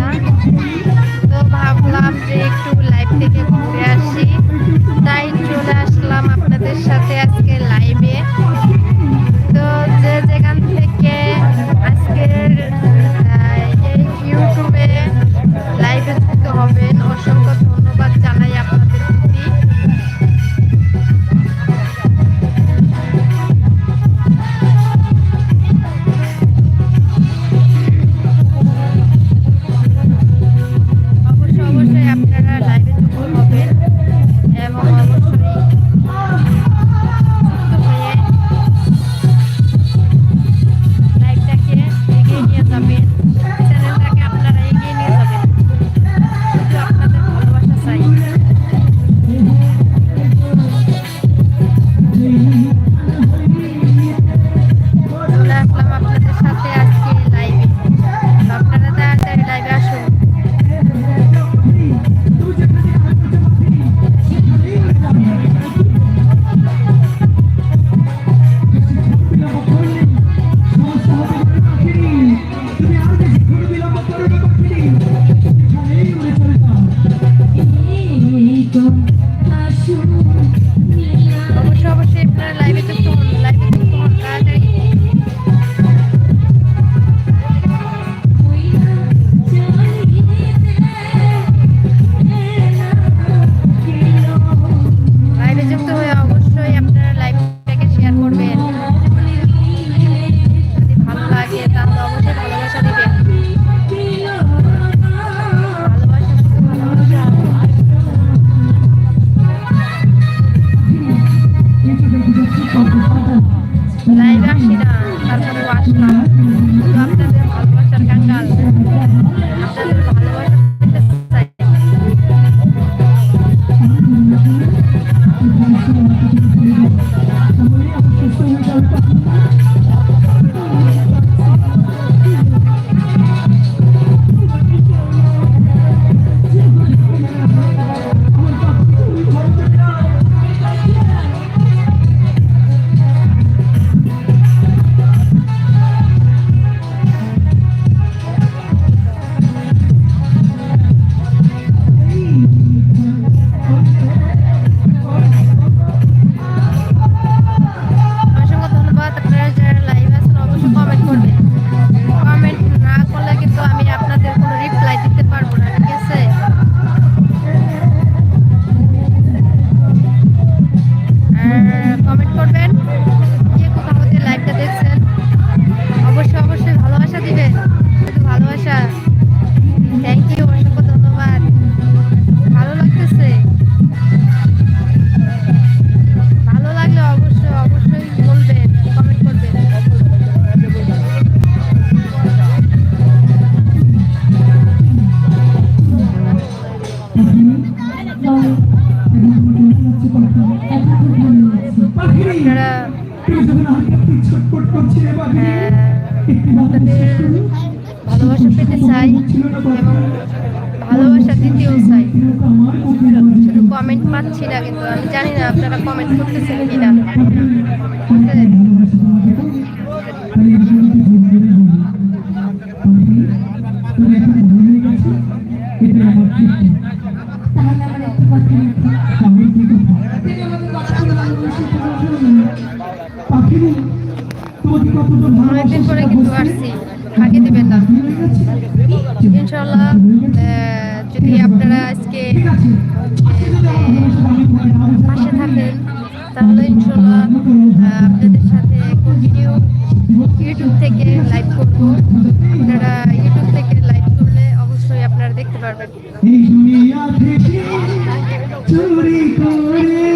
นะ আপনারা আপনাদের ভালোবাসা পেতে চাই এবং ভালোবাসা দিতেও চাই। শুধু কমেন্ট পাচ্ছি না, কিন্তু আমি জানি না আপনারা কমেন্ট করতেছেন কিনা। তাহলে ইনশাল্লাহ আপনাদের সাথে কন্টিনিউ ইউটিউব থেকে লাইভ করব। আপনারা ইউটিউব থেকে লাইভ করলে অবশ্যই আপনারা দেখতে পারবেন। চুরি করে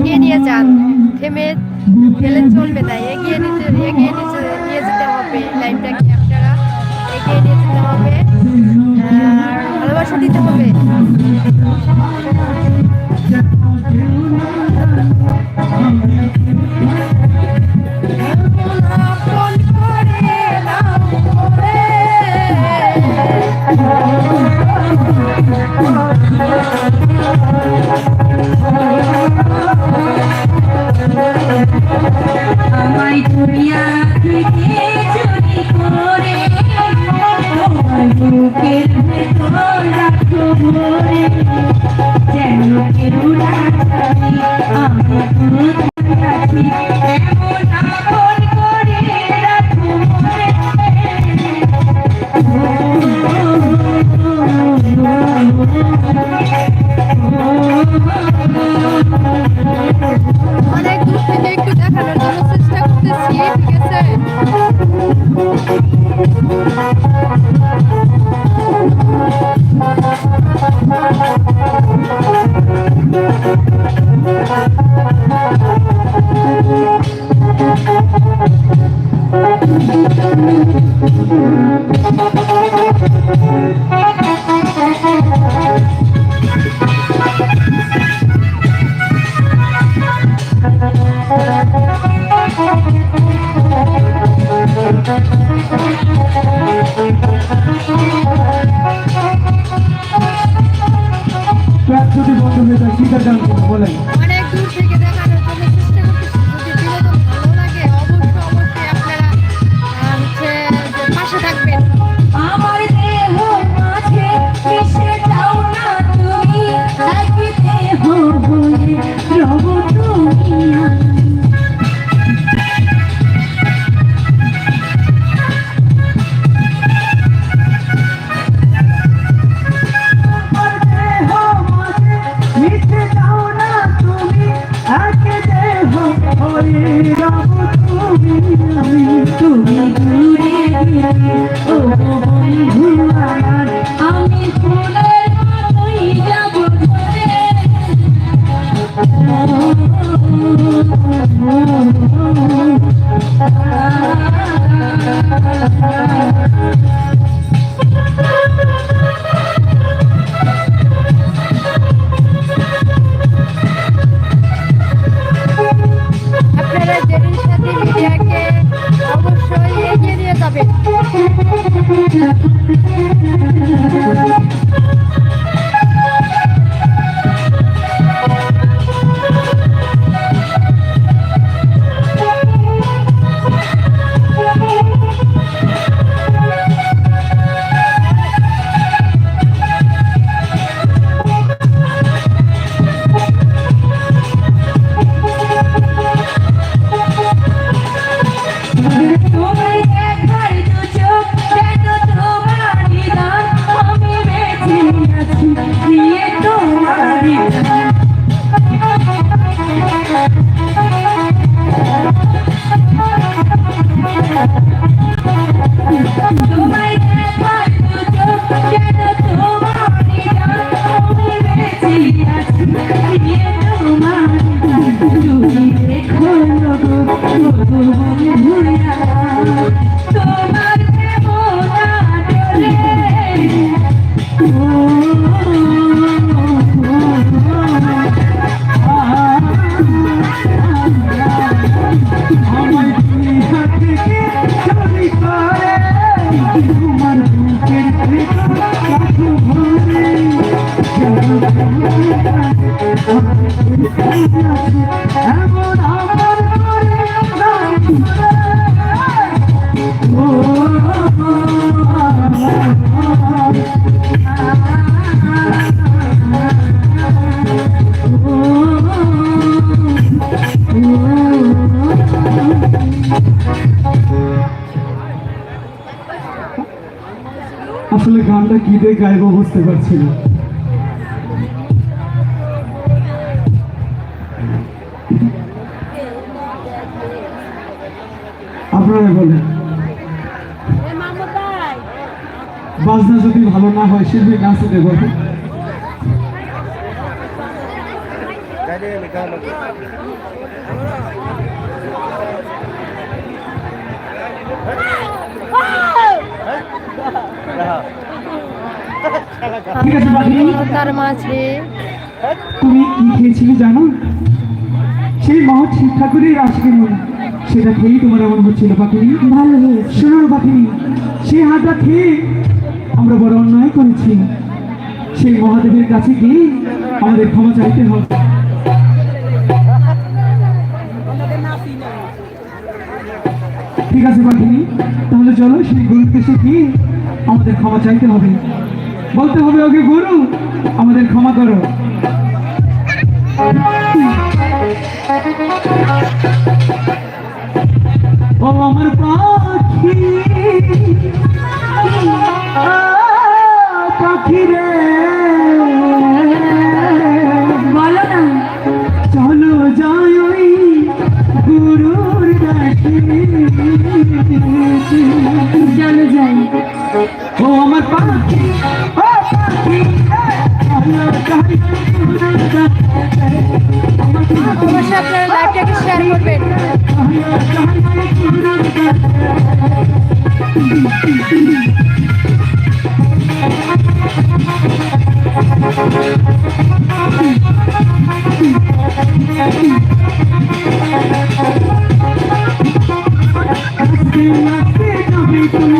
এগিয়ে নিয়ে যান। থেমে ফেলে চলবে না। এগিয়ে নিতে, এগিয়ে নিয়ে যেতে হবে। লাইফটাকে আপনারা এগিয়ে নিয়ে যেতে হবে। আর ভালোবাসা দিতে হবে। যদি বন্ধ হয়ে যায় গান করব বলেন গানটা কি দিয়ে গাইব বুঝতে পারছি না। আপনারা বলেন। বাজনা যদি ভালো না হয়, শিল্পী নাচতে দেবো বাকি তার মাঝে। তুমি কি খেয়েছিলে জানো? সেই মহৎ ঠাকুরের আশীর্বাদ মনে। সেটা খেয়েই তোমার এমন হচ্ছিল পাখিনি ভালো শোনো পাখিনি সেই হাতটা খেয়ে আমরা বড় অন্যায় করেছি। সেই মহাদেবের কাছে গিয়ে আমাদের ক্ষমা চাইতে হবে। ঠিক আছে পাখিনি তাহলে চলো সেই গুরুত্বে গিয়ে আমাদের ক্ষমা চাইতে হবে। বলতে হবে ওকে গুরু আমাদের ক্ষমা করো। ও আমার পাখি পাখি রে। বলো না। চলো যাই ওই গুরুর কাছে চলো যাই। ও আমার পাখি অবশ্যই আপনারা লাইভটাকে শেয়ার করবেন। চলো যাই